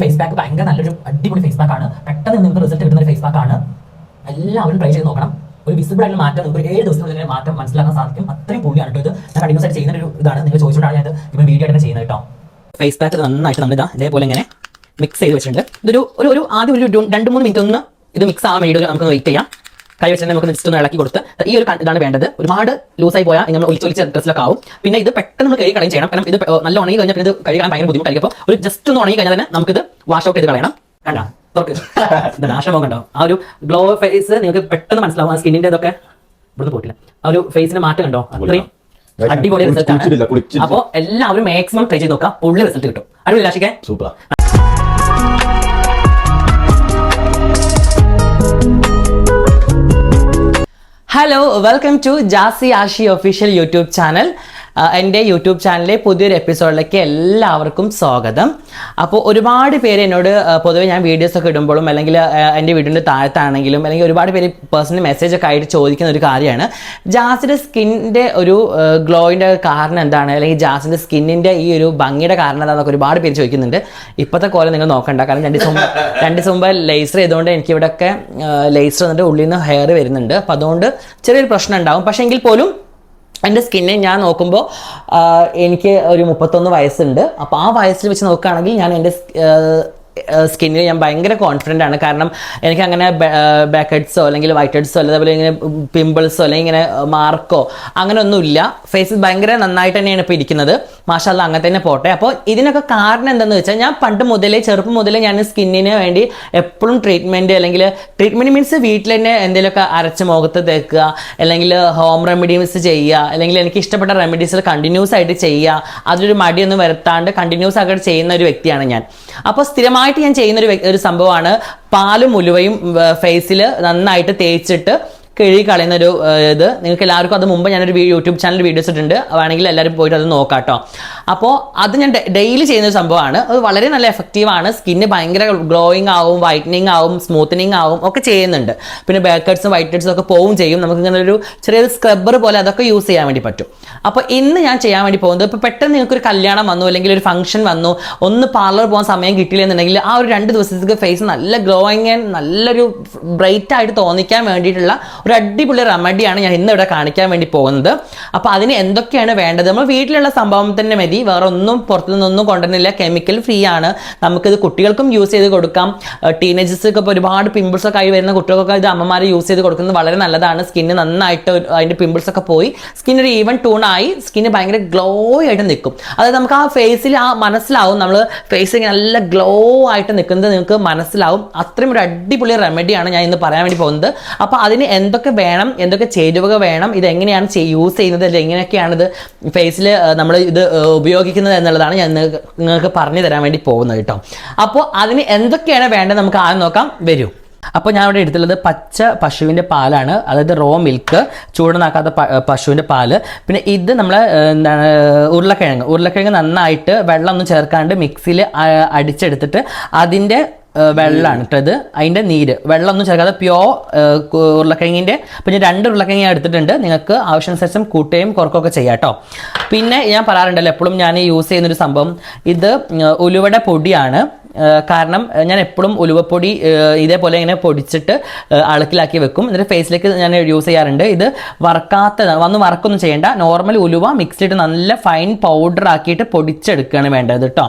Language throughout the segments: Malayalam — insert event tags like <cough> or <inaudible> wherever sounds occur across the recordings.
ഫേസ് ബാക്ക് ഭയങ്കര നല്ലൊരു അടിപൊളി ഫേസ് ബാക്ക് ആണ് പെട്ടെന്ന് നിങ്ങൾക്ക് റിസൾട്ട് കിട്ടുന്ന ഒരു ഫേസ് ബാക്ക് ആണ് എല്ലാവരും ട്രൈ ചെയ്ത് നോക്കണം ഒരു വിസിബിൾ ആയിട്ട് മാറ്റം നിങ്ങൾക്ക് ഒരു ഏഴ് ദിവസം തന്നെ മാറ്റം മനസ്സിലാക്കാൻ സാധിക്കും അത്രയും പുള്ളിയാണ് കേട്ടോ ഇത് ഞാൻ കണ്ടിന്യൂസ് ആയിട്ട് ചെയ്യുന്ന ഒരു ഇതാണ് നിങ്ങൾ ചോദിച്ചിട്ടാണ് ഞാൻ ഇപ്പോൾ വീഡിയോ ആയിട്ട് ചെയ്യുന്നത് കേട്ടോ ഫേസ് പാക്ക് നന്നായിട്ട് നമ്മൾ ഇതാ ഇതേപോലെ ഇങ്ങനെ മിക്സ് ചെയ്ത് വെച്ചിട്ടുണ്ട് ഇതൊരു ഒരു ആദ്യം ഒരു രണ്ട് മൂന്ന് മിനിറ്റ് ഒന്ന് ഇത് മിക്സ് ആവാൻ വേണ്ടി നമുക്ക് വെയിറ്റ് ചെയ്യാം കൈവച്ചിട്ട് നമുക്ക് ജസ്റ്റ് ഒന്ന് ഇളക്കി കൊടുത്ത് ഈ ഒരു ഇതാണ് വേണ്ടത് ഒരുപാട് ലൂസ് ആയി പോയാൽ നമ്മൾ ഒലിച്ചൊലിച്ച് ഡ്രസ്സിലൊക്കെ ആവും പിന്നെ ഇത് പെട്ടെന്ന് നമ്മൾ കഴുകി കളയും ചെയ്യണം കാരണം ഇത് നല്ല ഉണങ്ങി കഴിഞ്ഞാൽ പിന്നെ ഇത് കഴുകാൻ ഭയങ്കര ബുദ്ധിമുട്ടായിരിക്കും അപ്പോൾ ഒരു ജസ്റ്റ് ഒന്ന് ഉണങ്ങി കഴിഞ്ഞാൽ തന്നെ നമുക്കിത് വാഷ് ഔട്ട് ചെയ്ത് കളയണം കണ്ടാ തുറക്ക് <laughs> നാശമോ ആ ഒരു ഗ്ലോ ഫേസ് നിങ്ങൾക്ക് പെട്ടെന്ന് മനസ്സിലാവും ആ സ്കിന്നിന്റെ ഇതൊക്കെ ഇവിടുന്ന് പോയിട്ടില്ല ആ ഒരു ഫേസിന് മാറ്റം കണ്ടോ അത്രയും അടിപൊളി റിസൾട്ട് ആണ് അപ്പോൾ എല്ലാവരും മാക്സിമം ട്രൈ ചെയ്ത് നോക്കാം പുള്ളി റിസൾട്ട് കിട്ടും അടിപൊളി രാശിക്കാൻ super Hello, welcome to Jassi Ashi official YouTube channel. എൻ്റെ യൂട്യൂബ് ചാനലിലെ പുതിയൊരു എപ്പിസോഡിലേക്ക് എല്ലാവർക്കും സ്വാഗതം അപ്പോൾ ഒരുപാട് പേര് എന്നോട് പൊതുവെ ഞാൻ വീഡിയോസ് ഒക്കെ ഇടുമ്പോഴും അല്ലെങ്കിൽ എൻ്റെ വീടിൻ്റെ താഴത്താണെങ്കിലും അല്ലെങ്കിൽ ഒരുപാട് പേര് പേഴ്സണൽ മെസ്സേജ് ഒക്കെ ആയിട്ട് ചോദിക്കുന്ന ഒരു കാര്യമാണ് ജാസിൻ്റെ സ്കിന്നിൻ്റെ ഒരു ഗ്ലോയിൻ്റെ കാരണം എന്താണ് അല്ലെങ്കിൽ ജാസിൻ്റെ സ്കിന്നിൻ്റെ ഈ ഒരു ഭംഗിയുടെ കാരണം എന്താണെന്നൊക്കെ ഒരുപാട് പേര് ചോദിക്കുന്നുണ്ട് ഇപ്പോഴത്തെ കോലം നിങ്ങൾ നോക്കണ്ട കാരണം രണ്ട് ദിവസം രണ്ട് ദിവസം മുമ്പ് ലേസർ ചെയ്തുകൊണ്ട് എനിക്ക് ഒക്കെ ലേസർ എന്നിട്ട് ഉള്ളിൽ നിന്ന് ഹെയർ വരുന്നുണ്ട് അപ്പോൾ അതുകൊണ്ട് ചെറിയൊരു പ്രശ്നം ഉണ്ടാകും പക്ഷേ എങ്കിൽ പോലും എൻ്റെ സ്കിന്നെ ഞാൻ നോക്കുമ്പോൾ എനിക്ക് ഒരു മുപ്പത്തൊന്ന് വയസ്സുണ്ട് അപ്പോൾ ആ വയസ്സിൽ വെച്ച് നോക്കുകയാണെങ്കിൽ ഞാൻ എൻ്റെ സ്കിന്നിൽ ഞാൻ ഭയങ്കര കോൺഫിഡൻ്റ് ആണ് കാരണം എനിക്ക് അങ്ങനെ ബാക്ക് ഹെഡ്സോ അല്ലെങ്കിൽ വൈറ്റ് ഹെഡ്സോ അതേപോലെ ഇങ്ങനെ പിമ്പിൾസോ അല്ലെങ്കിൽ ഇങ്ങനെ മാർക്കോ അങ്ങനെ ഒന്നുമില്ല ഫേസ് ഭയങ്കര നന്നായിട്ട് തന്നെയാണ് ഇപ്പോൾ ഇരിക്കുന്നത് മാഷാല്ല അങ്ങനെ തന്നെ പോട്ടെ അപ്പോൾ ഇതിനൊക്കെ കാരണം എന്തെന്ന് വെച്ചാൽ ഞാൻ പണ്ട് മുതലേ ചെറുപ്പം മുതലേ ഞാൻ സ്കിന്നിന് വേണ്ടി എപ്പോഴും ട്രീറ്റ്മെൻറ്റ് അല്ലെങ്കിൽ ട്രീറ്റ്മെൻറ്റ് മീൻസ് വീട്ടിൽ തന്നെ എന്തെങ്കിലുമൊക്കെ അരച്ച് മുഖത്ത് തേക്കുക അല്ലെങ്കിൽ ഹോം റെമഡീസ് ചെയ്യുക അല്ലെങ്കിൽ എനിക്ക് ഇഷ്ടപ്പെട്ട റെമഡീസ് കണ്ടിന്യൂസ് ആയിട്ട് ചെയ്യുക അതിലൊരു മടിയൊന്നും വരുത്താണ്ട് കണ്ടിന്യൂസ് ആയിട്ട് ചെയ്യുന്ന ഒരു വ്യക്തിയാണ് ഞാൻ അപ്പോൾ സ്ഥിരമായിട്ട് ഞാൻ ചെയ്യുന്ന ഒരു ഒരു സംഭവമാണ് പാലും മുലുവയും ഫേസിൽ നന്നായിട്ട് തേച്ചിട്ട് കഴുകി കളയുന്ന ഒരു ഇത് നിങ്ങൾക്ക് എല്ലാവർക്കും അത് മുമ്പ് ഞാനൊരു യൂട്യൂബ് ചാനൽ വീഡിയോസ് ഇട്ടിട്ടുണ്ട് വേണമെങ്കിൽ എല്ലാവരും പോയിട്ട് അത് നോക്കാട്ടോ അപ്പോൾ അത് ഞാൻ ഡെയിലി ചെയ്യുന്ന ഒരു സംഭവമാണ് അത് വളരെ നല്ല എഫക്റ്റീവാണ് സ്കിന്ന് ഭയങ്കര ഗ്ലോയിങ് ആവും വൈറ്റനിങ് ആവും സ്മൂത്തനിങ് ആവും ഒക്കെ ചെയ്യുന്നുണ്ട് പിന്നെ ബേക്കേഡ്സും വൈറ്റ് ഹെഡ്സും ഒക്കെ പോവും ചെയ്യും നമുക്ക് ഇങ്ങനെ ഒരു ചെറിയൊരു സ്ക്രബ്ബർ പോലെ അതൊക്കെ യൂസ് ചെയ്യാൻ വേണ്ടി പറ്റും അപ്പോൾ ഇന്ന് ഞാൻ ചെയ്യാൻ വേണ്ടി പോകുന്നത് ഇപ്പോൾ പെട്ടെന്ന് നിങ്ങൾക്കൊരു കല്യാണം വന്നു അല്ലെങ്കിൽ ഒരു ഫംഗ്ഷൻ വന്നു ഒന്ന് പാർലർ പോകാൻ സമയം കിട്ടിയില്ലെന്നുണ്ടെങ്കിൽ ആ ഒരു രണ്ട് ദിവസത്തേക്ക് ഫേസ് നല്ല ഗ്ലോയിങ് ആൻഡ് നല്ലൊരു ബ്രൈറ്റ് ആയിട്ട് തോന്നിക്കാൻ വേണ്ടിയിട്ടുള്ള ഒരു അടിപൊളി റെമഡിയാണ് ഞാൻ ഇന്ന് ഇവിടെ കാണിക്കാൻ വേണ്ടി പോകുന്നത് അപ്പോൾ അതിന് എന്തൊക്കെയാണ് വേണ്ടത് നമ്മൾ വീട്ടിലുള്ള സംഭവം തന്നെ മതി വേറെ ഒന്നും പുറത്തു നിന്നൊന്നും കൊണ്ടുവരുന്നില്ല കെമിക്കൽ ഫ്രീ ആണ് നമുക്കിത് കുട്ടികൾക്കും യൂസ് ചെയ്ത് കൊടുക്കാം ടീനേജേഴ്സൊക്കെ ഇപ്പോൾ ഒരുപാട് പിമ്പിൾസൊക്കെ ആയി വരുന്ന കുട്ടികൾക്കൊക്കെ ഇത് അമ്മമാർ യൂസ് ചെയ്ത് കൊടുക്കുന്നത് വളരെ നല്ലതാണ് സ്കിന്ന് നന്നായിട്ട് അതിൻ്റെ പിമ്പിൾസൊക്കെ പോയി സ്കിൻ ഒരു ഈവൻ ആയി സ്കിന്ന് ഭയങ്കര ഗ്ലോ ആയിട്ട് നിൽക്കും അതായത് നമുക്ക് ആ ഫേസിൽ ആ മനസ്സിലാവും നമ്മൾ ഫേസ് നല്ല ഗ്ലോ ആയിട്ട് നിൽക്കുന്നത് നിങ്ങൾക്ക് മനസ്സിലാവും അത്രയും ഒരു അടിപൊളി റെമഡിയാണ് ഞാൻ ഇന്ന് പറയാൻ വേണ്ടി പോകുന്നത് അപ്പോൾ അതിന് എന്തൊക്കെ എന്തൊക്കെ വേണം എന്തൊക്കെ ചേരുവകൾ വേണം ഇത് എങ്ങനെയാണ് യൂസ് ചെയ്യുന്നത് അല്ലെങ്കിൽ എങ്ങനെയൊക്കെയാണ് ഇത് ഫേസിൽ നമ്മൾ ഇത് ഉപയോഗിക്കുന്നത് എന്നുള്ളതാണ് ഞാൻ നിങ്ങൾക്ക് പറഞ്ഞു തരാൻ വേണ്ടി പോകുന്നത് കേട്ടോ അപ്പോൾ അതിന് എന്തൊക്കെയാണ് വേണ്ടത് നമുക്ക് ആദ്യം നോക്കാം വരൂ അപ്പോൾ ഞാൻ ഇവിടെ എടുത്തുള്ളത് പച്ച പശുവിൻ്റെ പാലാണ് അതായത് റോ മിൽക്ക് ചൂടനാക്കാത്ത പശുവിൻ്റെ പാല് പിന്നെ ഇത് നമ്മൾ എന്താണ് ഉരുളക്കിഴങ്ങ് ഉരുളക്കിഴങ്ങ് നന്നായിട്ട് വെള്ളം ഒന്നും ചേർക്കാണ്ട് മിക്സിയിൽ അടിച്ചെടുത്തിട്ട് അതിൻ്റെ വെള്ളമാണ് കേട്ടോ ഇത് അതിൻ്റെ നീര് വെള്ളമൊന്നും ചേർക്കാതെ പ്യോ ഉരുളക്കിഴങ്ങിൻ്റെ അപ്പം ഞാൻ രണ്ട് ഉരുളക്കിഴങ്ങ എടുത്തിട്ടുണ്ട് നിങ്ങൾക്ക് ആവശ്യാനുസരിച്ചും കൂട്ടുകയും കുറക്കുകയൊക്കെ ചെയ്യാം കേട്ടോ പിന്നെ ഞാൻ പറയാറുണ്ടല്ലോ എപ്പോഴും ഞാൻ യൂസ് ചെയ്യുന്നൊരു സംഭവം ഇത് ഉലുവട പൊടിയാണ് കാരണം ഞാൻ എപ്പോഴും ഉലുവപ്പൊടി ഇതേപോലെ ഇങ്ങനെ പൊടിച്ചിട്ട് അളക്കിലാക്കി വെക്കും എന്നിട്ട് ഫേസിലേക്ക് ഞാൻ യൂസ് ചെയ്യാറുണ്ട് ഇത് വറക്കാത്ത വന്ന് വറക്കൊന്നും ചെയ്യേണ്ട നോർമൽ ഉലുവ മിക്സിലിട്ട് നല്ല ഫൈൻ പൗഡർ ആക്കിയിട്ട് പൊടിച്ചെടുക്കുകയാണ് വേണ്ടത് കേട്ടോ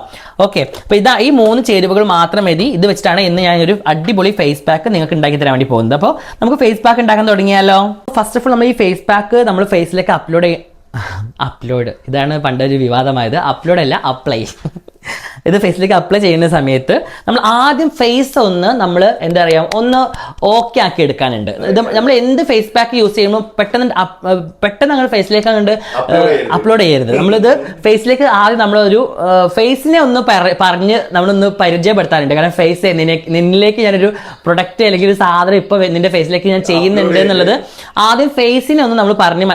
ഓക്കെ അപ്പോൾ ഇതാ ഈ മൂന്ന് ചേരുവകൾ മാത്രം മതി ഇത് വെച്ചിട്ടാണ് ഇന്ന് ഞാൻ ഒരു അടിപൊളി ഫേസ് പാക്ക് നിങ്ങൾക്ക് ഉണ്ടാക്കി തരാൻ വേണ്ടി പോകുന്നത് അപ്പോൾ നമുക്ക് ഫേസ് പാക്ക് ഉണ്ടാക്കാൻ തുടങ്ങിയാലോ ഫസ്റ്റ് ഓഫ് ഓൾ നമ്മൾ ഈ ഫേസ് പാക്ക് നമ്മൾ ഫേസിലേക്ക് അപ്ലോഡ് അപ്ലോഡ് ഇതാണ് പണ്ടൊരു വിവാദമായത് അപ്ലോഡ് അല്ല അപ്ലൈ ഇത് ഫേസിലേക്ക് അപ്ലൈ ചെയ്യുന്ന സമയത്ത് നമ്മൾ ആദ്യം ഫേസ് ഒന്ന് നമ്മൾ എന്താ പറയുക ഒന്ന് ഓക്കെ ആക്കി എടുക്കാനുണ്ട് നമ്മൾ എന്ത് ഫേസ് പാക്ക് യൂസ് ചെയ്യുമ്പോൾ പെട്ടെന്ന് പെട്ടെന്ന് അങ്ങനെ ഫേസിലേക്ക് അങ്ങോട്ട് അപ്ലോഡ് ചെയ്യരുത് നമ്മളിത് ഫേസിലേക്ക് ആദ്യം നമ്മളൊരു ഫേസിനെ ഒന്ന് പറഞ്ഞ് നമ്മളൊന്ന് പരിചയപ്പെടുത്താറുണ്ട് കാരണം ഫേസ് നിന്നിലേക്ക് ഞാനൊരു പ്രൊഡക്റ്റ് അല്ലെങ്കിൽ ഒരു സാധനം ഇപ്പൊ നിന്റെ ഫേസിലേക്ക് ഞാൻ ചെയ്യുന്നുണ്ട് എന്നുള്ളത് ആദ്യം ഫേസിനെ ഒന്ന് നമ്മൾ പറഞ്ഞ്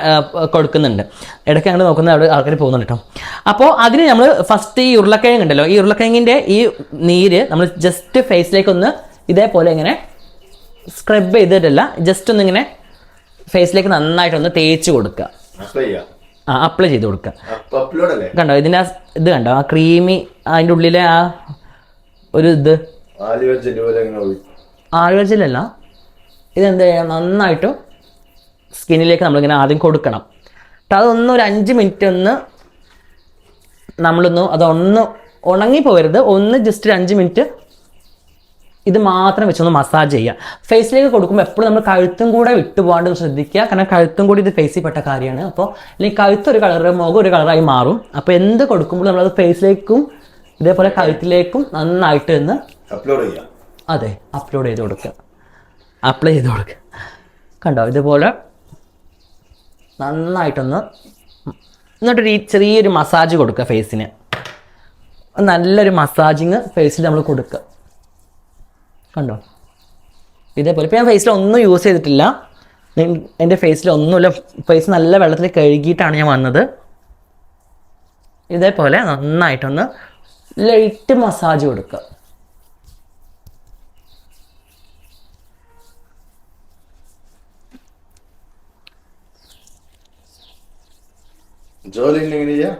കൊടുക്കുന്നുണ്ട് ഇടയ്ക്ക് അങ്ങോട്ട് നോക്കുന്ന ആൾക്കാർ പോകുന്നുണ്ട് കേട്ടോ അപ്പോൾ അതിന് നമ്മൾ ഫസ്റ്റ് ഈ ഉരുളക്കിഴങ്ങ് ഉണ്ടല്ലോ ഈ ഉരുളക്കിഴങ്ങിൻ്റെ ഈ നീര് നമ്മൾ ജസ്റ്റ് ഫേസിലേക്ക് ഒന്ന് ഇതേപോലെ ഇങ്ങനെ സ്ക്രബ് ചെയ്തിട്ടല്ല ജസ്റ്റ് ഒന്നിങ്ങനെ ഫേസിലേക്ക് നന്നായിട്ടൊന്ന് തേച്ച് കൊടുക്കുക ആ അപ്ലൈ ചെയ്ത് കൊടുക്കുക കണ്ടോ ഇതിൻ്റെ ഇത് കണ്ടോ ആ ക്രീമി അതിൻ്റെ ഉള്ളിലെ ആ ഒരു ഇത് ആലുവച്ചിലല്ല ഇതെന്ത് ചെയ്യാം നന്നായിട്ട് സ്കിന്നിലേക്ക് നമ്മളിങ്ങനെ ആദ്യം കൊടുക്കണം അപ്പം അതൊന്ന് ഒരു അഞ്ച് മിനിറ്റ് ഒന്ന് നമ്മളൊന്ന് അതൊന്ന് ഉണങ്ങി പോകരുത് ഒന്ന് ജസ്റ്റ് ഒരു അഞ്ച് മിനിറ്റ് ഇത് മാത്രം വെച്ചൊന്ന് മസാജ് ചെയ്യുക ഫേസിലേക്ക് കൊടുക്കുമ്പോൾ എപ്പോഴും നമ്മൾ കഴുത്തും കൂടെ വിട്ടുപോകാണ്ട് ശ്രദ്ധിക്കുക കാരണം കഴുത്തും കൂടി ഇത് ഫേസിൽ പെട്ട കാര്യമാണ് അപ്പോൾ അല്ലെങ്കിൽ കഴുത്ത് ഒരു കളർ മുഖം ഒരു കളറായി മാറും അപ്പോൾ എന്ത് കൊടുക്കുമ്പോഴും നമ്മളത് ഫേസിലേക്കും ഇതേപോലെ കഴുത്തിലേക്കും നന്നായിട്ട് ഒന്ന് അപ്ലോഡ് ചെയ്യുക അതെ അപ്ലോഡ് ചെയ്ത് കൊടുക്കുക അപ്ലൈ ചെയ്ത് കൊടുക്കുക കണ്ടോ ഇതുപോലെ നന്നായിട്ടൊന്ന് എന്നിട്ടൊരു ചെറിയൊരു മസാജ് കൊടുക്കുക ഫേസിന് നല്ലൊരു മസാജിങ് ഫേസിൽ നമ്മൾ കൊടുക്കുക കണ്ടോ ഇതേപോലെ ഇപ്പോൾ ഞാൻ ഫേസിൽ ഒന്നും യൂസ് ചെയ്തിട്ടില്ല എൻ്റെ ഫേസിൽ ഒന്നുമില്ല ഫേസ് നല്ല വെള്ളത്തിൽ കഴുകിയിട്ടാണ് ഞാൻ വന്നത് ഇതേപോലെ നന്നായിട്ടൊന്ന് ലൈറ്റ് മസാജ് കൊടുക്കുക ജോലി ഇല്ലെങ്കിൽ ചെയ്യാം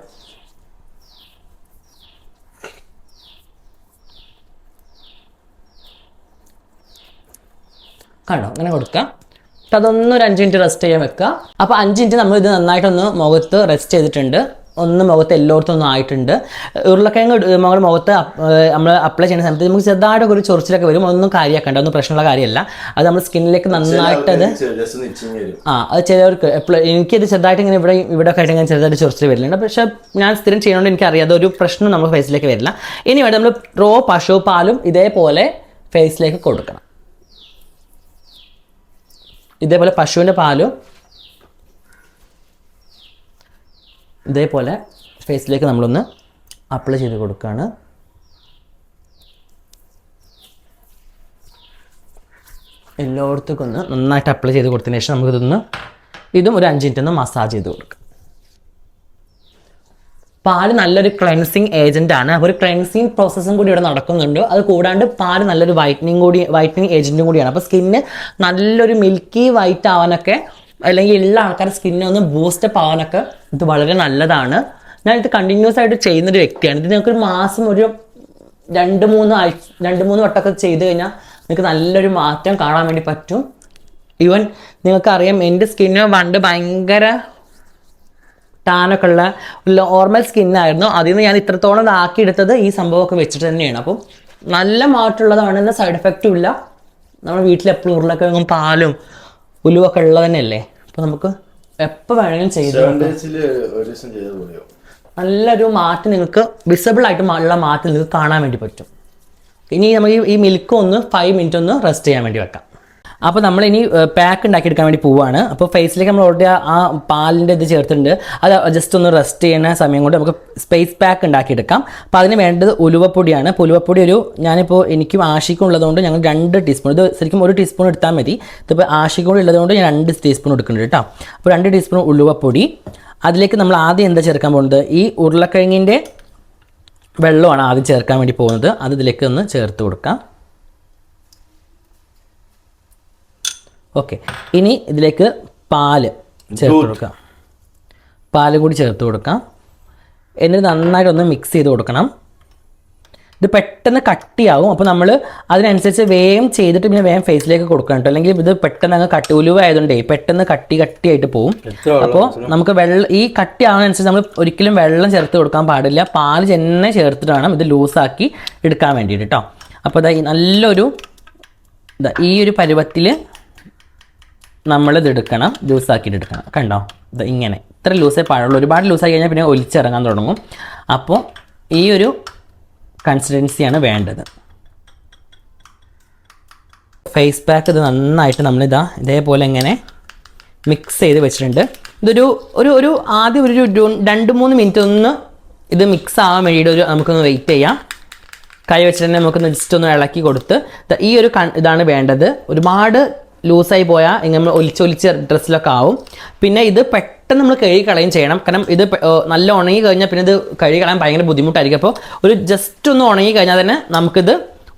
ആണോ അങ്ങനെ കൊടുക്കാം അപ്പം അതൊന്ന് ഒരു അഞ്ച് മിനിറ്റ് റെസ്റ്റ് ചെയ്യാൻ വെക്കുക അപ്പോൾ അഞ്ച് മിനിറ്റ് നമ്മൾ ഇത് നന്നായിട്ടൊന്ന് മുഖത്ത് റെസ്റ്റ് ചെയ്തിട്ടുണ്ട് ഒന്ന് മുഖത്ത് എല്ലായിടത്തും ഒന്നും ആയിട്ടുണ്ട് ഉരുളക്കിഴങ്ങ് നമ്മുടെ മുഖത്ത് നമ്മൾ അപ്ലൈ ചെയ്യുന്ന സമയത്ത് നമുക്ക് ചെറുതായിട്ടൊക്കെ ഒരു ചൊറിച്ചിലൊക്കെ വരും ഒന്നും കാര്യമാക്കേണ്ട ഒന്നും പ്രശ്നമുള്ള കാര്യമല്ല അത് നമ്മൾ സ്കിന്നിലേക്ക് നന്നായിട്ട് അത് ആ അത് ചിലവർക്ക് എപ്പോഴും എനിക്കത് ചെറുതായിട്ട് ഇങ്ങനെ ഇവിടെ ഇവിടെ ഒക്കെ ആയിട്ട് ഇങ്ങനെ ചെറുതായിട്ട് ചൊറിച്ചിൽ വരില്ല പക്ഷേ ഞാൻ സ്ഥിരം ചെയ്യണോണ്ട് എനിക്കറിയാം ഒരു പ്രശ്നം നമ്മൾ ഫേസിലേക്ക് വരില്ല ഇനി വേണ്ട നമ്മൾ റോ പശു പാലും ഇതേപോലെ ഫേസിലേക്ക് കൊടുക്കണം ഇതേപോലെ പശുവിൻ്റെ പാലും ഇതേപോലെ ഫേസിലേക്ക് നമ്മളൊന്ന് അപ്ലൈ ചെയ്ത് കൊടുക്കുകയാണ് എല്ലായിടത്തേക്കൊന്ന് നന്നായിട്ട് അപ്ലൈ ചെയ്ത് കൊടുത്തതിന് ശേഷം നമുക്കിതൊന്ന് ഇതും ഒരു അഞ്ച് മിനിറ്റ് ഒന്ന് മസാജ് ചെയ്ത് കൊടുക്കാം പാല് നല്ലൊരു ക്ലെൻസിങ് ഏജന്റ് ആണ് അപ്പോൾ ഒരു ക്ലെൻസിങ് പ്രോസസ്സും കൂടി ഇവിടെ നടക്കുന്നുണ്ട് അത് കൂടാണ്ട് പാല് നല്ലൊരു വൈറ്റനിങ് കൂടി വൈറ്റനിങ് ഏജന്റും കൂടിയാണ് അപ്പോൾ സ്കിന്ന് നല്ലൊരു മിൽക്കി വൈറ്റ് ആവാനൊക്കെ അല്ലെങ്കിൽ എല്ലാ ആൾക്കാരുടെ സ്കിന്നെ ഒന്ന് ബൂസ്റ്റപ്പ് ആവാനൊക്കെ ഇത് വളരെ നല്ലതാണ് ഞാൻ ഇത് കണ്ടിന്യൂസ് ആയിട്ട് ചെയ്യുന്നൊരു വ്യക്തിയാണ് ഇത് നിങ്ങൾക്ക് ഒരു മാസം ഒരു രണ്ട് മൂന്ന് ആഴ്ച രണ്ട് മൂന്ന് വട്ടമൊക്കെ ചെയ്ത് കഴിഞ്ഞാൽ നിങ്ങൾക്ക് നല്ലൊരു മാറ്റം കാണാൻ വേണ്ടി പറ്റും ഈവൻ നിങ്ങൾക്കറിയാം എൻ്റെ സ്കിന്നിന് പണ്ട് ഭയങ്കര ടാനൊക്കെ ഉള്ള നോർമൽ സ്കിന്നായിരുന്നു അതിൽ നിന്ന് ഞാൻ ഇത്രത്തോളം ഇതാക്കിയെടുത്തത് ഈ സംഭവമൊക്കെ വെച്ചിട്ട് തന്നെയാണ് അപ്പം നല്ല മാറ്റമുള്ളതാണ് എന്നാൽ സൈഡ് എഫക്റ്റും ഇല്ല നമ്മുടെ വീട്ടിലെപ്പോഴും ഉരുളക്കിഴങ്ങും പാലും ഒക്കെ ഉള്ളത് തന്നെയല്ലേ അപ്പം നമുക്ക് എപ്പോൾ വേണമെങ്കിലും ചെയ്ത് നല്ലൊരു മാറ്റം നിങ്ങൾക്ക് വിസിബിൾ ആയിട്ട് ഉള്ള മാറ്റം നിങ്ങൾക്ക് കാണാൻ വേണ്ടി പറ്റും ഇനി നമുക്ക് ഈ മിൽക്ക് ഒന്ന് ഫൈവ് മിനിറ്റ് ഒന്ന് റെസ്റ്റ് ചെയ്യാൻ വേണ്ടി വെക്കാം അപ്പോൾ ഇനി പാക്ക് ഉണ്ടാക്കിയെടുക്കാൻ വേണ്ടി പോവുകയാണ് അപ്പോൾ ഫേസിലേക്ക് നമ്മൾ ഓൾറെഡി ആ പാലിൻ്റെ ഇത് ചേർത്തിട്ടുണ്ട് അത് ജസ്റ്റ് ഒന്ന് റെസ്റ്റ് ചെയ്യുന്ന സമയം കൊണ്ട് നമുക്ക് സ്പേസ് പാക്ക് ഉണ്ടാക്കിയെടുക്കാം അപ്പോൾ അതിന് വേണ്ടത് ഉലുവപ്പൊടിയാണ് അപ്പോൾ ഉലുവപ്പൊടി ഒരു ഞാനിപ്പോൾ എനിക്കും ആശിക്കും ഉള്ളതുകൊണ്ട് ഞങ്ങൾ രണ്ട് ടീസ്പൂൺ ഇത് ശരിക്കും ഒരു ടീസ്പൂൺ എടുത്താൽ മതി ഇതിപ്പോൾ ആഷിക്കും ഉള്ളതുകൊണ്ട് ഞാൻ രണ്ട് ടീസ്പൂൺ എടുക്കുന്നുണ്ട് കേട്ടോ അപ്പോൾ രണ്ട് ടീസ്പൂൺ ഉലുവപ്പൊടി അതിലേക്ക് നമ്മൾ ആദ്യം എന്താ ചേർക്കാൻ പോകുന്നത് ഈ ഉരുളക്കിഴങ്ങിൻ്റെ വെള്ളമാണ് ആദ്യം ചേർക്കാൻ വേണ്ടി പോകുന്നത് അത് ഇതിലേക്ക് ഒന്ന് ചേർത്ത് കൊടുക്കാം ഓക്കെ ഇനി ഇതിലേക്ക് പാല് ചേർത്ത് കൊടുക്കാം പാലും കൂടി ചേർത്ത് കൊടുക്കാം എന്നിട്ട് നന്നായിട്ടൊന്ന് മിക്സ് ചെയ്ത് കൊടുക്കണം ഇത് പെട്ടെന്ന് കട്ടിയാവും അപ്പോൾ നമ്മൾ അതിനനുസരിച്ച് വേഗം ചെയ്തിട്ട് പിന്നെ വേഗം ഫേസിലേക്ക് കൊടുക്കണം കേട്ടോ അല്ലെങ്കിൽ ഇത് പെട്ടെന്ന് അങ്ങ് കട്ടി ഉലുവ ആയതുകൊണ്ടേ പെട്ടെന്ന് കട്ടി കട്ടിയായിട്ട് പോകും അപ്പോൾ നമുക്ക് വെള്ളം ഈ കട്ടി ആവുന്നതനുസരിച്ച് നമ്മൾ ഒരിക്കലും വെള്ളം ചേർത്ത് കൊടുക്കാൻ പാടില്ല പാൽ തന്നെ ചേർത്തിട്ട് വേണം ഇത് ലൂസാക്കി എടുക്കാൻ വേണ്ടിയിട്ട് കേട്ടോ അപ്പോൾ ഇതാ നല്ലൊരു ഈ ഒരു പരുവത്തിൽ നമ്മൾ ഇത് എടുക്കണം ലൂസാക്കിയിട്ട് എടുക്കണം കണ്ടോ ഇത് ഇങ്ങനെ ഇത്ര ലൂസേ പാടുള്ളൂ ഒരുപാട് ലൂസായി കഴിഞ്ഞാൽ പിന്നെ ഒലിച്ചിറങ്ങാൻ തുടങ്ങും അപ്പോൾ ഈ ഒരു കൺസിസ്റ്റൻസിയാണ് വേണ്ടത് ഫേസ് പാക്ക് ഇത് നന്നായിട്ട് നമ്മളിതാ ഇതേപോലെ ഇങ്ങനെ മിക്സ് ചെയ്ത് വെച്ചിട്ടുണ്ട് ഇതൊരു ഒരു ഒരു ആദ്യം ഒരു രണ്ട് മൂന്ന് മിനിറ്റ് ഒന്ന് ഇത് മിക്സ് ആവാൻ വേണ്ടിയിട്ട് ഒരു നമുക്കൊന്ന് വെയിറ്റ് ചെയ്യാം കൈ വെച്ചിട്ട് തന്നെ നമുക്കൊന്ന് ജസ്റ്റ് ഒന്ന് ഇളക്കി കൊടുത്ത് ഈ ഒരു ഇതാണ് വേണ്ടത് ഒരുപാട് ലൂസായി പോയാൽ ഇങ്ങനെ നമ്മൾ ഒലിച്ചൊലിച്ച് ഡ്രസ്സിലൊക്കെ ആവും പിന്നെ ഇത് പെട്ടെന്ന് നമ്മൾ കഴുകി കളയും ചെയ്യണം കാരണം ഇത് നല്ല ഉണങ്ങി കഴിഞ്ഞാൽ പിന്നെ ഇത് കഴുകി കളയാൻ ഭയങ്കര ബുദ്ധിമുട്ടായിരിക്കും അപ്പോൾ ഒരു ജസ്റ്റ് ഒന്ന് ഉണങ്ങി കഴിഞ്ഞാൽ തന്നെ നമുക്കിത്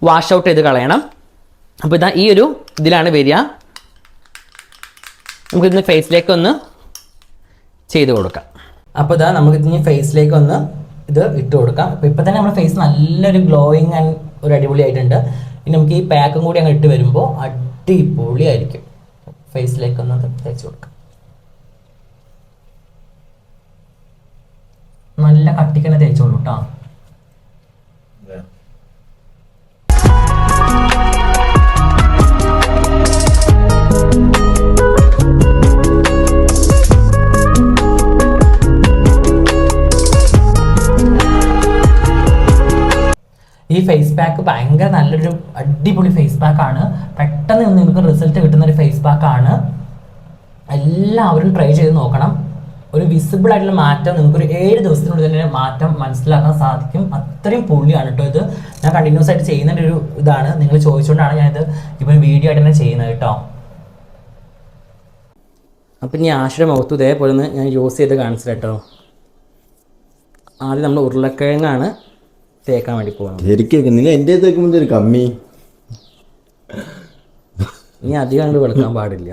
വാഷ് ഔട്ട് ചെയ്ത് കളയണം അപ്പോൾ ഇതാ ഈ ഒരു ഇതിലാണ് വരിക നമുക്കിതിന് ഫേസിലേക്ക് ഒന്ന് ചെയ്ത് കൊടുക്കാം അപ്പോൾ ഇതാ നമുക്കിതിന് ഫേസിലേക്ക് ഒന്ന് ഇത് ഇട്ട് കൊടുക്കാം അപ്പോൾ ഇപ്പോൾ തന്നെ നമ്മുടെ ഫേസ് നല്ലൊരു ഗ്ലോയിങ് ആൻഡ് ഒരു അടിപൊളിയായിട്ടുണ്ട് ഇനി നമുക്ക് ഈ പാക്കും കൂടി അങ്ങ് ഇട്ട് വരുമ്പോൾ അടിപൊളിയായിരിക്കും ഫേസിലേക്ക് ഒന്ന് അത് തേച്ച് കൊടുക്കാം നല്ല കട്ടിക്കന്നെ തേച്ചോളൂ കേട്ടോ ഈ ഫേസ് പാക്ക് ഭയങ്കര നല്ലൊരു അടിപൊളി ഫേസ് പാക്കാണ് പെട്ടെന്ന് നിങ്ങൾക്ക് റിസൾട്ട് കിട്ടുന്ന ഒരു ഫേസ് പാക്കാണ് എല്ലാവരും ട്രൈ ചെയ്ത് നോക്കണം ഒരു വിസിബിൾ ആയിട്ടുള്ള മാറ്റം നിങ്ങൾക്ക് ഒരു ഏഴ് ദിവസത്തിനുള്ളിൽ തന്നെ മാറ്റം മനസ്സിലാക്കാൻ സാധിക്കും അത്രയും പുള്ളിയാണ് കേട്ടോ ഇത് ഞാൻ കണ്ടിന്യൂസ് ആയിട്ട് ചെയ്യുന്ന ഒരു ഇതാണ് നിങ്ങൾ ചോദിച്ചുകൊണ്ടാണ് ഞാനിത് ഇപ്പൊ വീഡിയോ ആയിട്ട് തന്നെ ചെയ്യുന്നത് കേട്ടോ അപ്പം ഇനി ആശയുടെ മുഖത്ത് ഇതേപോലെ ഞാൻ യൂസ് ചെയ്ത് കേട്ടോ ആദ്യം നമ്മൾ ഉരുളക്കിഴങ്ങാണ് തേക്കാൻ വേണ്ടി പോകണം ശരിക്കും കേൾക്കുന്നില്ല എൻ്റെ തേക്കുമ്പോൾ ഒരു കമ്മി ഇനി അധികം കണ്ട് വെളുക്കാൻ പാടില്ല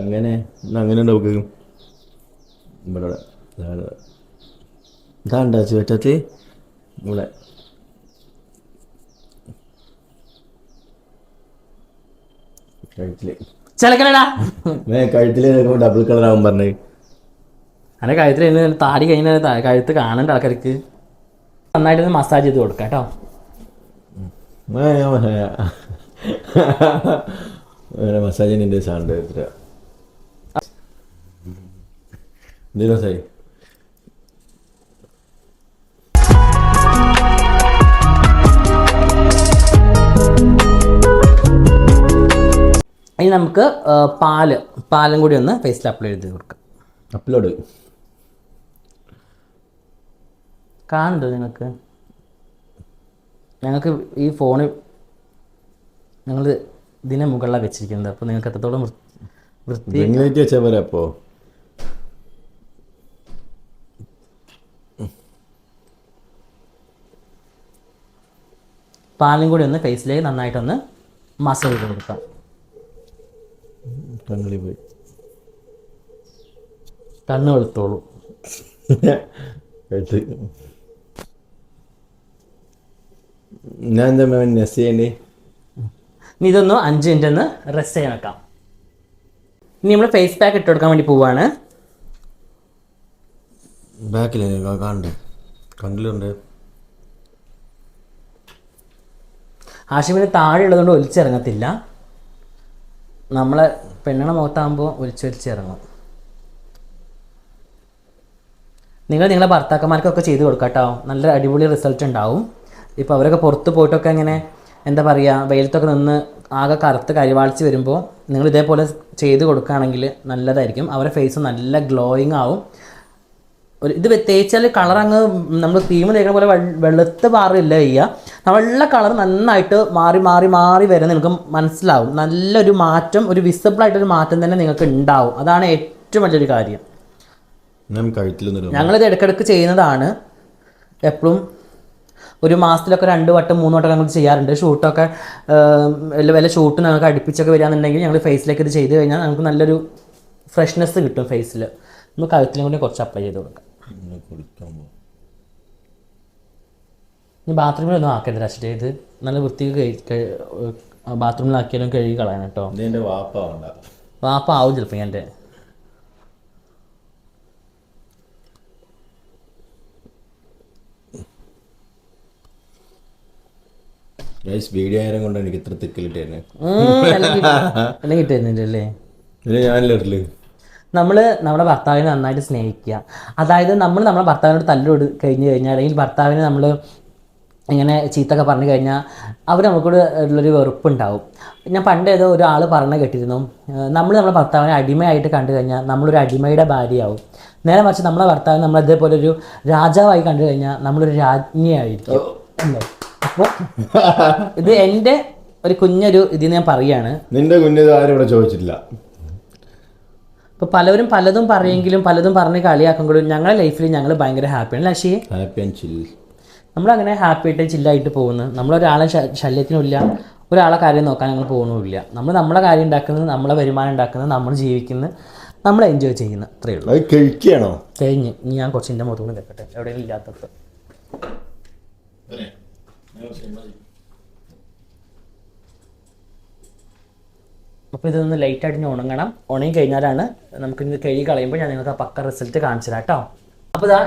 അങ്ങനെ അങ്ങനെ ഉണ്ടാവും ഇവിടെ ഇതാണ്ടാ ഇവിടെ ഡബിൾ കളർ ആവും പറഞ്ഞു അങ്ങനെ കഴുത്തിൽ താടി കഴിഞ്ഞാൽ കഴുത്ത് കാണണ്ട ആൾക്കാർക്ക് ഒന്ന് മസാജ് ചെയ്ത് കൊടുക്കാം കേട്ടോ മസാജ് സാറിൻ്റെ എന്തെങ്കിലും സായി ഇനി നമുക്ക് പാല് പാലും കൂടി ഒന്ന് ഫേസിൽ അപ്ലോഡ് ചെയ്ത് കൊടുക്കാം അപ്ലോഡ് കാണുന്നുണ്ടോ നിങ്ങൾക്ക് ഞങ്ങൾക്ക് ഈ ഫോണ് ഞങ്ങൾ ഇതിനെ മുകളിലാണ് വെച്ചിരിക്കുന്നത് അപ്പോൾ നിങ്ങൾക്ക് എത്രത്തോളം വൃത്തി വെച്ചാൽ അപ്പോൾ പാലും കൂടി ഒന്ന് ഫേസിലേക്ക് നന്നായിട്ടൊന്ന് മസാജ് ചെയ്ത് കൊടുക്കാം കണ്ണിൽ പോയി കണ്ണ് വെളുത്തോളൂ <laughs> ഞാൻ എന്താ ഇതൊന്ന് അഞ്ച് മിനിറ്റ് ഒന്ന് റെസ്റ്റ് ചെയ്യാൻ വെക്കാം ഇനി നമ്മൾ ഫേസ് പാക്ക് ഇട്ട് കൊടുക്കാൻ വേണ്ടി പോവാണ് ബാക്കിൽ കാണണ്ട് താഴെ ഉള്ളതുകൊണ്ട് ഒലിച്ചിറങ്ങത്തില്ല നമ്മളെ പെണ്ണണ മുഖത്താകുമ്പോൾ ഒലിച്ചൊലിച്ചിറങ്ങും നിങ്ങൾ നിങ്ങളെ ഭർത്താക്കന്മാർക്കൊക്കെ ചെയ്ത് കൊടുക്കാം കേട്ടോ നല്ല അടിപൊളി റിസൾട്ട് ഉണ്ടാവും ഇപ്പോൾ അവരൊക്കെ പുറത്ത് പോയിട്ടൊക്കെ ഇങ്ങനെ എന്താ പറയുക വെയിലത്തൊക്കെ നിന്ന് ആകെ കറുത്ത് കരിവാളിച്ച് വരുമ്പോൾ നിങ്ങൾ ഇതേപോലെ ചെയ്ത് കൊടുക്കുകയാണെങ്കിൽ നല്ലതായിരിക്കും അവരുടെ ഫേസ് നല്ല ഗ്ലോയിങ് ആവും ഒരു ഇത് തേച്ചാൽ കളർ അങ്ങ് നമ്മൾ തീമ് തേക്കുന്ന പോലെ വെളുത്ത് മാറില്ല ചെയ്യുക നല്ല കളർ നന്നായിട്ട് മാറി മാറി മാറി വരെ നിങ്ങൾക്ക് മനസ്സിലാവും നല്ലൊരു മാറ്റം ഒരു വിസിബിളായിട്ടൊരു മാറ്റം തന്നെ നിങ്ങൾക്ക് ഉണ്ടാവും അതാണ് ഏറ്റവും വലിയൊരു കാര്യം ഞങ്ങളിത് ഇടയ്ക്കിടയ്ക്ക് ചെയ്യുന്നതാണ് എപ്പോഴും ഒരു മാസത്തിലൊക്കെ രണ്ട് വട്ടം മൂന്ന് വട്ടം ഞങ്ങൾ ചെയ്യാറുണ്ട് ഷൂട്ടൊക്കെ വല്ല ഷൂട്ട് ഞങ്ങൾക്ക് അടുപ്പിച്ചൊക്കെ വരികയാണെന്നുണ്ടെങ്കിൽ ഞങ്ങൾ ഫേസിലേക്ക് ഇത് ചെയ്ത് കഴിഞ്ഞാൽ നമുക്ക് നല്ലൊരു ഫ്രഷ്നെസ് കിട്ടും ഫേസിൽ നമുക്ക് കഴുത്തിലും കൂടി കുറച്ച് അപ്ലൈ ചെയ്ത് കൊടുക്കാം ഇനി ബാത്റൂമിലൊന്നും ആക്കരുത് രാഷ്ട്രീയ ഇത് നല്ല വൃത്തിക്ക് ബാത്റൂമിലാക്കിയാലും കഴുകി കളയണം കേട്ടോ വാപ്പ ആവും ചിലപ്പോൾ ഞാൻ ഗൈസ് വീഡിയോ കൊണ്ട് എനിക്ക് ഇത്ര തിക്കലിട്ട് തന്നെ എല്ലാം കിട്ടുന്നുണ്ടല്ലേ ഞാനില്ലേ നമ്മൾ നമ്മുടെ ഭർത്താവിനെ നന്നായിട്ട് സ്നേഹിക്കുക അതായത് നമ്മൾ നമ്മുടെ ഭർത്താവിനോട് തല്ലോട് കഴിഞ്ഞു കഴിഞ്ഞാൽ അല്ലെങ്കിൽ ഭർത്താവിനെ നമ്മൾ ഇങ്ങനെ ചീത്തൊക്കെ പറഞ്ഞു കഴിഞ്ഞാൽ അവർ നമുക്കോട് ഉള്ളൊരു വെറുപ്പുണ്ടാവും ഞാൻ പണ്ട് ഏതോ ഒരാൾ പറഞ്ഞു കേട്ടിരുന്നു നമ്മൾ നമ്മുടെ ഭർത്താവിനെ അടിമയായിട്ട് കണ്ടു കഴിഞ്ഞാൽ നമ്മളൊരു അടിമയുടെ ഭാര്യയാവും നേരെ മറിച്ച് നമ്മളെ ഭർത്താവിനെ നമ്മൾ ഇതേപോലെ ഒരു രാജാവായി കണ്ടു കഴിഞ്ഞാൽ നമ്മളൊരു രാജ്ഞിയായിരിക്കും അപ്പോൾ <laughs> ഇത് എൻ്റെ ഒരു കുഞ്ഞൊരു ഇതിൽ ഞാൻ പറയാണ് നിന്റെ കുഞ്ഞിത് ആരും ഇവിടെ ചോദിച്ചിട്ടില്ല ഇപ്പോൾ പലരും പലതും പറയെങ്കിലും പലതും പറഞ്ഞ് കളിയാക്കുമ്പോഴും ഞങ്ങളെ ലൈഫിൽ ഞങ്ങൾ ഭയങ്കര ഹാപ്പിയാണ് ലക്ഷ്യ ഹാപ്പി ആൻഡ് ചിൽ നമ്മളങ്ങനെ ഹാപ്പി ആയിട്ട് ചില്ലായിട്ട് പോകുന്നു നമ്മളൊരാളെ ശല്യത്തിനുമില്ല ഒരാളെ കാര്യം നോക്കാൻ ഞങ്ങൾ പോകണമില്ല നമ്മൾ നമ്മളെ കാര്യം ഉണ്ടാക്കുന്നത് നമ്മളെ വരുമാനം ഉണ്ടാക്കുന്നത് നമ്മൾ ജീവിക്കുന്നത് നമ്മൾ എൻജോയ് ചെയ്യുന്നത് അത്രയേ ഉള്ളൂ കഴിക്കുകയാണോ കഴിഞ്ഞ് ഞാൻ കുറച്ച് എൻ്റെ മുഖത്തുകൊണ്ട് കേൾക്കട്ടെ എവിടെയെങ്കിലും ഇല്ലാത്തത് അപ്പോൾ ഇതൊന്ന് ലൈറ്റ് ഞാൻ ഉണങ്ങണം ഉണങ്ങി കഴിഞ്ഞാലാണ് നമുക്ക് ഇത് കഴുകി കളയുമ്പോൾ ഞാൻ നിങ്ങൾക്ക് ആ പക്ക റിസൾട്ട് കാണിച്ചു തരാം കേട്ടോ അപ്പോൾ ഇതാ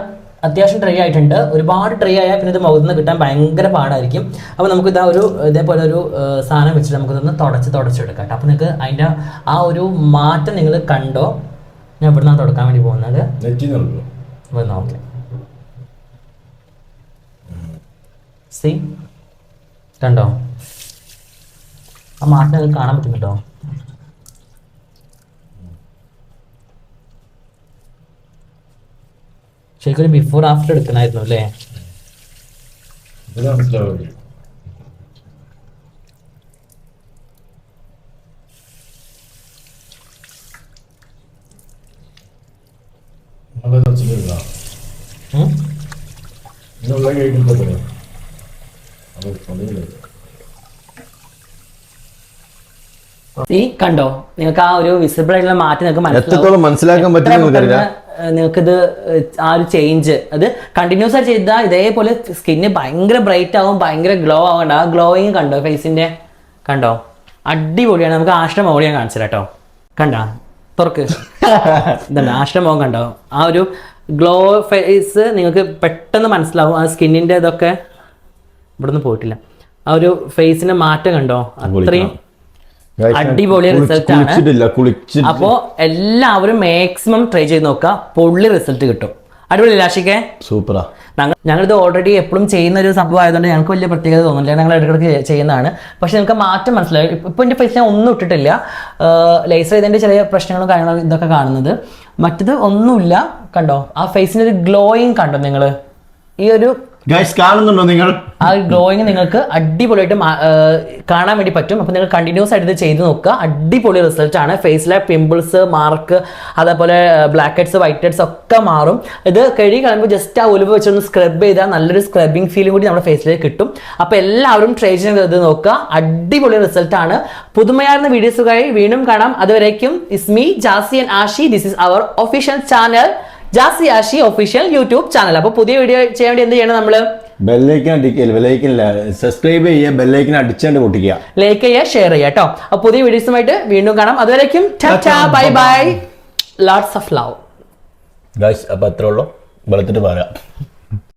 അത്യാവശ്യം ഡ്രൈ ആയിട്ടുണ്ട് ഒരുപാട് ഡ്രൈ ആയാൽ പിന്നെ ഇത് മുഖത്ത് കിട്ടാൻ ഭയങ്കര പാടായിരിക്കും അപ്പോൾ നമുക്ക് ഇതാ ഒരു ഇതേപോലെ ഒരു സാധനം വെച്ചിട്ട് നമുക്കിതൊന്ന് തുടച്ച് തുടച്ചെടുക്കാം കേട്ടോ അപ്പോൾ നിങ്ങൾക്ക് അതിൻ്റെ ആ ഒരു മാറ്റം നിങ്ങൾ കണ്ടോ ഞാൻ ഇവിടെ നിന്നാണ് തുടക്കാൻ വേണ്ടി പോകുന്നത് വന്നോ ഓക്കെ സി കണ്ടോ ആ മാർക്കിനെ അത് കാണാൻ പറ്റുന്നുണ്ടോ ശരിക്കും ബിഫോർ ആഫ്റ്റർ എടുക്കണമായിരുന്നു അല്ലേ ഉം ഈ കണ്ടോ നിങ്ങൾക്ക് ആ ഒരു വിസിബിൾ ആയിട്ടുള്ള മാറ്റം നിങ്ങൾക്ക് മനസ്സിലാക്കാൻ പറ്റുന്ന നിങ്ങൾക്കിത് ആ ഒരു ചേഞ്ച് അത് കണ്ടിന്യൂസ് ആയി ചെയ്താൽ ഇതേപോലെ സ്കിന്ന് ഭയങ്കര ബ്രൈറ്റ് ആവും ഭയങ്കര ഗ്ലോ ആവണ്ട ആ ഗ്ലോയിങ് കണ്ടോ ഫേസിന്റെ കണ്ടോ അടിപൊളിയാണ് നമുക്ക് ആശ്രമം ഓടി ഞാൻ കാണിച്ചു കേട്ടോ കണ്ട തുറക്ക് <laughs> ഇതുണ്ട് ആശ്രമവും കണ്ടോ ആ ഒരു ഗ്ലോ ഫേസ് നിങ്ങൾക്ക് പെട്ടെന്ന് മനസ്സിലാവും ആ സ്കിന്നിൻ്റെ ഇതൊക്കെ ഇവിടുന്ന് പോയിട്ടില്ല ആ ഒരു ഫേസിന്റെ മാറ്റം കണ്ടോ അത്രയും അടിപൊളി റിസൾട്ട് ആണ് അപ്പോ എല്ലാവരും മാക്സിമം ട്രൈ ചെയ്ത് നോക്കുക പൊള്ളി റിസൾട്ട് കിട്ടും അടിപൊളി ലാഷിക്കേ സൂപ്പറാ ഞങ്ങൾ ഞങ്ങളിത് ഓൾറെഡി എപ്പോഴും ചെയ്യുന്ന ഒരു സംഭവം ആയതുകൊണ്ട് ഞങ്ങൾക്ക് വലിയ പ്രത്യേകത തോന്നുന്നില്ല ഞങ്ങൾ ഇടയ്ക്കിടയ്ക്ക് ചെയ്യുന്നതാണ് പക്ഷെ നിങ്ങൾക്ക് മാറ്റം മനസ്സിലായി ഇപ്പൊ എന്റെ ഫേസ് ഞാൻ ഒന്നും ഇട്ടിട്ടില്ല ലേസർ ചെയ്തതിന്റെ ചെറിയ പ്രശ്നങ്ങളും കാര്യങ്ങളും ഇതൊക്കെ കാണുന്നത് മറ്റത് ഒന്നുമില്ല കണ്ടോ ആ ഫേസിൻ്റെ ഒരു ഗ്ലോയിങ് കണ്ടോ നിങ്ങൾ ഈ ഒരു ഗൈസ് കാണുന്നുണ്ടോ നിങ്ങൾ ആ ഗ്ലോയിങ് നിങ്ങൾക്ക് അടിപൊളിയായിട്ട് കാണാൻ വേണ്ടി പറ്റും അപ്പൊ നിങ്ങൾ കണ്ടിന്യൂസ് ആയിട്ട് ഇത് ചെയ്ത് നോക്കുക അടിപൊളി റിസൾട്ട് ആണ് ഫേസിലെ പിമ്പിൾസ് മാർക്ക് അതേപോലെ ബ്ലാക്ക് ഹെഡ്സ് വൈറ്റ് ഹെഡ്സ് ഒക്കെ മാറും ഇത് കഴുകി കളയുമ്പോൾ ജസ്റ്റ് ആ ഒലിവ് വെച്ചൊന്ന് സ്ക്രബ് ചെയ്താൽ നല്ലൊരു സ്ക്രബിംഗ് ഫീലും കൂടി നമ്മുടെ ഫേസിലേക്ക് കിട്ടും അപ്പൊ എല്ലാവരും ട്രൈ ഇത് നോക്കുക അടിപൊളി റിസൾട്ട് ആണ് പുതുമയാർന്ന വീഡിയോസുകായി വീണ്ടും കാണാം അതുവരേക്കും it's me Jassi and Ashi this is our official channel Jassi Ashi official YouTube channel അപ്പോൾ പുതിയ വീഡിയോ ചെയ്യാൻ വേണ്ടി എന്ത് ചെയ്യണം നമ്മൾ ബെല്ലൈക്കൻ അടിക്കുക ബെല്ലൈക്കൻ സബ്സ്ക്രൈബ് ചെയ്യുക ബെല്ലൈക്കൻ അടിച്ചുകൊണ്ട് പൊട്ടിക്കുക ലൈക്ക് ചെയ്യുക ഷെയർ ചെയ്യുക കേട്ടോ അപ്പോൾ പുതിയ വീഡിയോസുമായിട്ട് വീണ്ടും കാണാം അതുവരേക്കും bye bye lots of love guys അപ്പോൾ അത്രേ ഉള്ളൂ വെളുത്തിട്ട് പറയാം